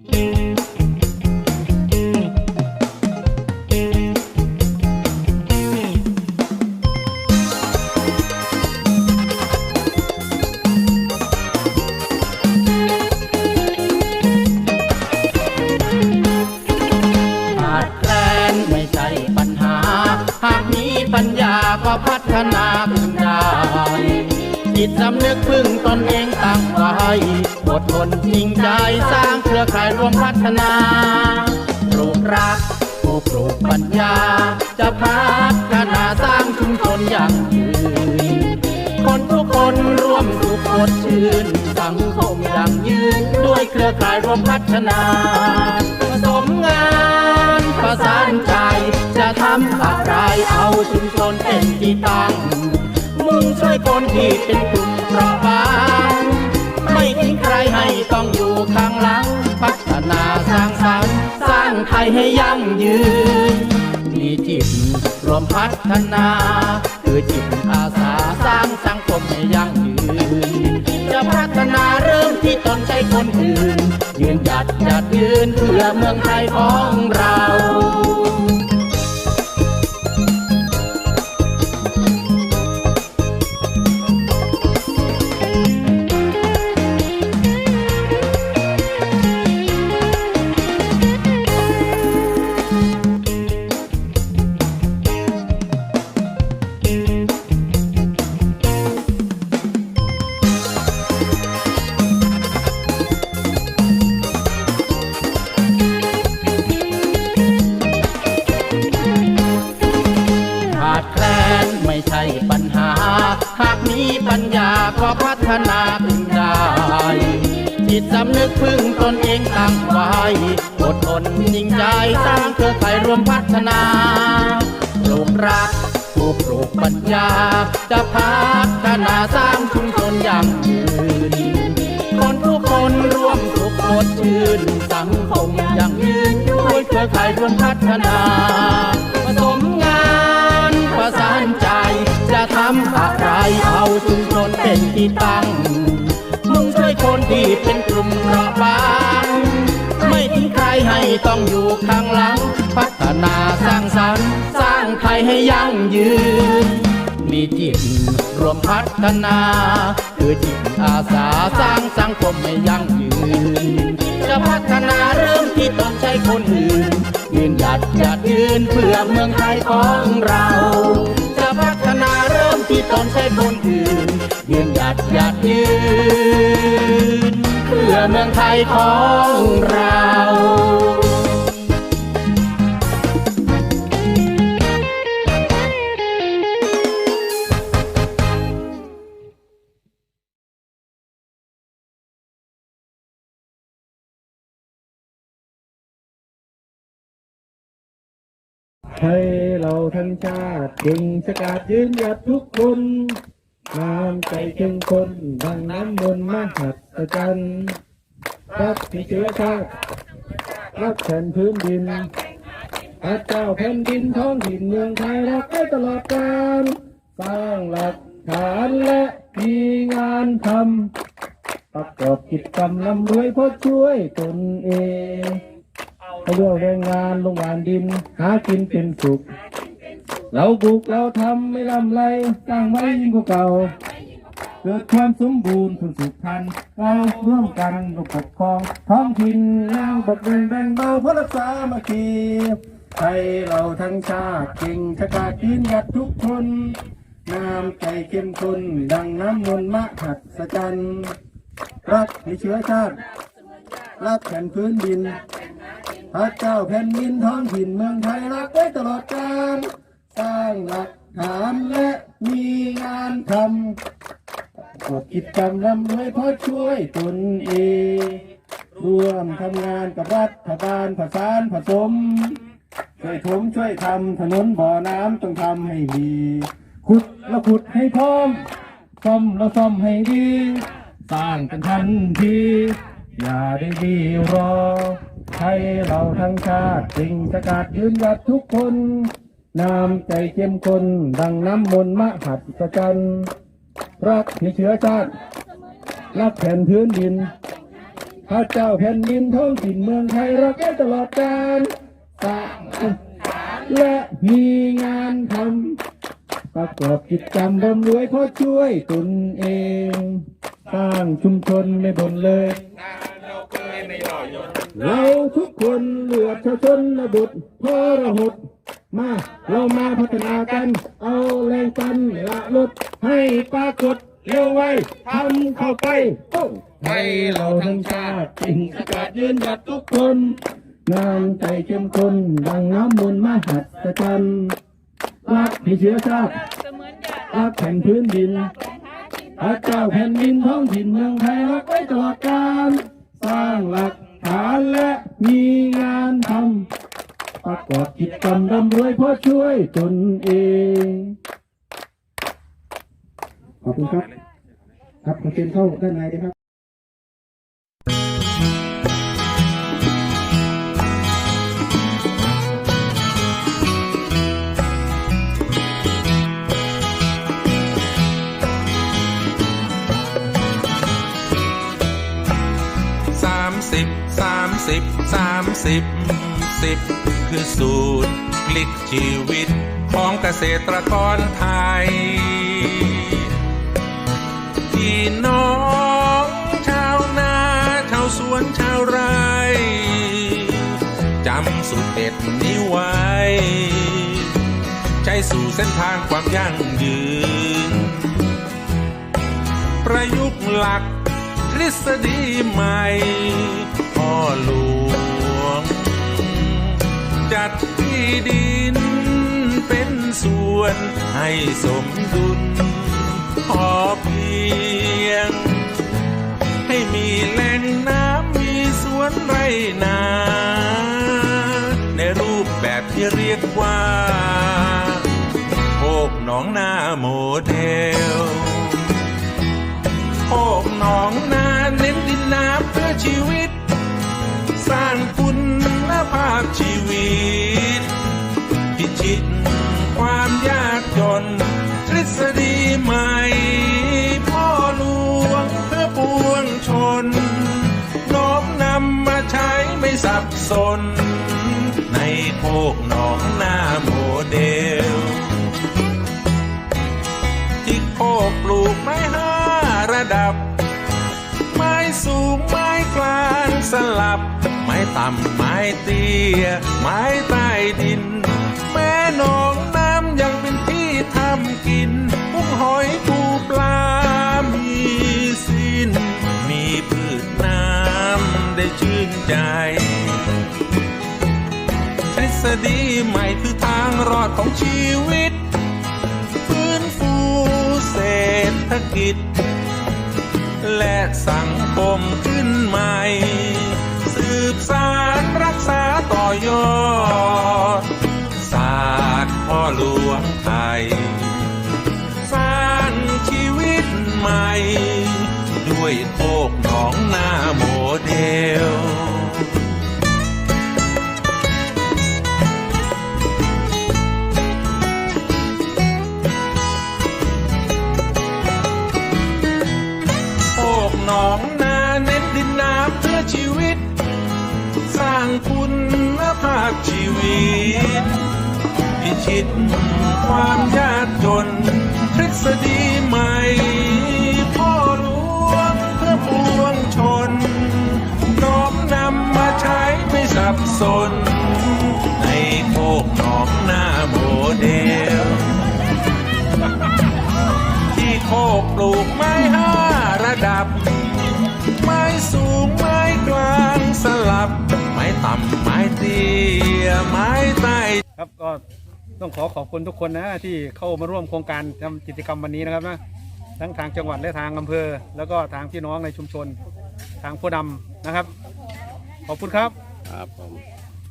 ปัญหา หากมีปัญญาก็พัฒนาขึ้นได้ จิตสำนึกพึ่งตนเองตั้งไว้อดทนจริงใจสร้างเครือข่ายรวมพัฒนาปลูกรักผู้ปลูกปัญญา จะพัฒนาสร้างชุมชนอย่างยืนคนทุกคนร่วมสุขสดชื่น สังคมอย่างยืน ด้วยเครือข่ายรวมพัฒนาผสมงานประสานใจ จะทำอะไรเอาชุมชนเป็นที่ตั้ง คนที่เป็นกลุ่มเปราะบางไม่ทิ้งใครให้ต้องอยู่ข้างหลัง พัฒนาสร้างสรรค์สร้างไทยให้ยั่งยืน มีจิตรวมพัฒนา คือจิตอาสาสร้างสังคมให้ยั่งยืน จะพัฒนาเริ่มที่ตนใช้คนอื่น ยืนหยัดหยัดยืนเพื่อเมืองไทยของเราขา ก็พัฒนาขึ้นได้ จิตสำนึกพึ่งตนเองตั้งไว้อดทนจริงใจสร้างเครือข่ายรวมพัฒนาปลูกรักผู้ปลูกปัญญา จะพัฒนาสร้างชุมชนอย่างยืน คนทุกคนร่วมสุขสดชื่นสังคมอย่างยืนด้วยเครือข่ายรวมพัฒนาผสมงานประสานใจำอะไรเอาชุมชนเป็นที่ตั้ง มุ่งช่วยคนที่เป็นกลุ่มเปราะบาง ไม่ทิ้งใครให้ต้องอยู่ข้างหลัง พัฒนาสร้างสรรค์ สร้างไทยให้ยั่งยืน มีจิตรวมพัฒนาคือจิตอาสาสร้างสังคมให้ยั่งยืน จะพัฒนาเริ่มที่ต้องใช้คนอื่นยืนหยัดหยัดยืนเพื่อเมืองไทยของเรา นที่ตนใช้คนอื่นยืนหยัดหยัดยืน เพื่อเมืองไทยของเรา ให้เราทั้งชาติเก่งสกาดยืนหยัดทุกคนน้ำใจเข้มข้นดังน้ำมนต์มหัศจรรย์รักที่เชื้อชาติรักแผ่นพื้นดินพระเจ้าแผ่นดินท้องถิ่นเมืองไทยรักไว้ตลอดกาลสร้างหลักฐานและมีงานทำประกอบกิจกรรมลำรวยพราะช่วยตนเอง เขาเรื่องแรงงานโรงงานดิน หากินเป็นสุข เราบุกเราทำไม่ลำไรสร้างไว้ยิ่งกว่าเก่า เกิดความสมบูรณ์ทุนสุขทันเราร่วมกันรปกครอง ท้องถิ่นแล้วบทเรียนแบ่งเบาเพราะรักษามาคีไทยเราทั้งชาติเก่งชะกาดยืนหยัดทุกคนน้ำใจเข้มข้นดังน้ำมนต์มหัศจรรย์รักในเชื้อชาติรักแผ่นพื้นดิน พระเจ้าแผ่นดินท้องถิ่นเมืองไทยรักไว้ตลอดกาลสร้างหลักฐานและมีงานทำกดกิจกรรมร่ำรวยเพราะช่วยตนเอง ร่วมทำงานกับรัฐบาลผสานผสม ช่วยถมช่วยทำถนนบ่อน้ำต้องทำให้ดีขุดแล้วขุดให้พร้อมซ่อมแล้วซ่อมให้ดี สร้างกันทันที อย่าได้ดีรอ ให้เราทั้งชาติสิ่งสกาดยืนหยัดทุกคนน้ำใจเข้มข้นดังน้ำมนต์มหัศจรรย์รักในเชื้อชาติ รักแผ่นพื้นดิน พระเจ้าแผ่นดินท้องถิ่นเมืองไทยรักไว้ตลอดกาลสร้างและมีงานทำประกอบกิจกรรมร่ำรวยเพราะช่วยตนเอง สร้างชุมชนไม่บ่นเลย เราทุกคนเหลือชาชนระบุตรพอระหดมา เรามาพัฒนากัน เอาแรงกันละลดให้ปรากฏเร็วไวทำเข้าไปให้เราทั้งชาติจริงสกัดยืนหยัดทุกคนงานใจเข้มข้นดังน้ำมนต์มหัศจรรย์รักที่เชื้อชาติรักแผ่นพื้นดินพระเจ้าแผ่นดินท้องถิ่นเมืองไทยรักไว้ตลอดกาล สร้างหลักฐานและมีงานทำประกอบกิจกรรมร่ำรวยเพราะช่วยตนเอง ขอบคุณครับ ครับขอเชิญเข้าด้านในเลยครับ สามสิบสิบคือสูตรพลิกชีวิตของเกษตรกรไทย พี่น้องชาวนาชาวสวนชาวไร่จำสูตรเด็ดนี้ไว้ใจสู่เส้นทางความยั่งยืน ประยุกต์หลักทฤษฎีใหม่พ่อหลว ดิน เป็นส่วนให้สมดุลพอเพียง ให้มีแหล่งน้ำมีสวนไรนา ในรูปแบบที่เรียกว่าโคกหนองนาโมเดล สน ในโคกหนองนาโมเดล ที่โคกปลูกไม้ห้าระดับ ไม้สูงไม้กลางสลับ ไม้ต่ำไม้เตี้ย ไม้ใต้ดิน แม่หนองน้ำยังเป็นที่ทำกินกุ้งหอยปูปลามีสิ้น มีพืชน้ำได้ชื่นใจ ษฎีใหม่คือทางรอดของชีวิต ฟื้นฟูเศรษฐกิจ และสังคมขึ้นใหม่ สืบสารรักษาต่อยอด ศาสตร์พ่อหลวงไทย สร้างชีวิตใหม่ ด้วยโคกหนองนาโมเดล ภาพชีวิต พิชิตความยากจนทฤษฎีใหม่พ่อหลวงเพื่อปวงชนน้อมนำมาใช้ไม่สับสน ในโคกหนองนาโมเดล ที่โคกปลูกไม้ห้าระดับ ก็ต้องขอขอบคุณทุกคนนะที่เข้ามาร่วมโครงการทำกิจกรรมวันนี้นะครับนะทั้งทางจังหวัดและทางอำเภอ แล้วก็ทางพี่น้องในชุมชน ทางผู้นำนะครับ ขอบคุณครับ ครับผม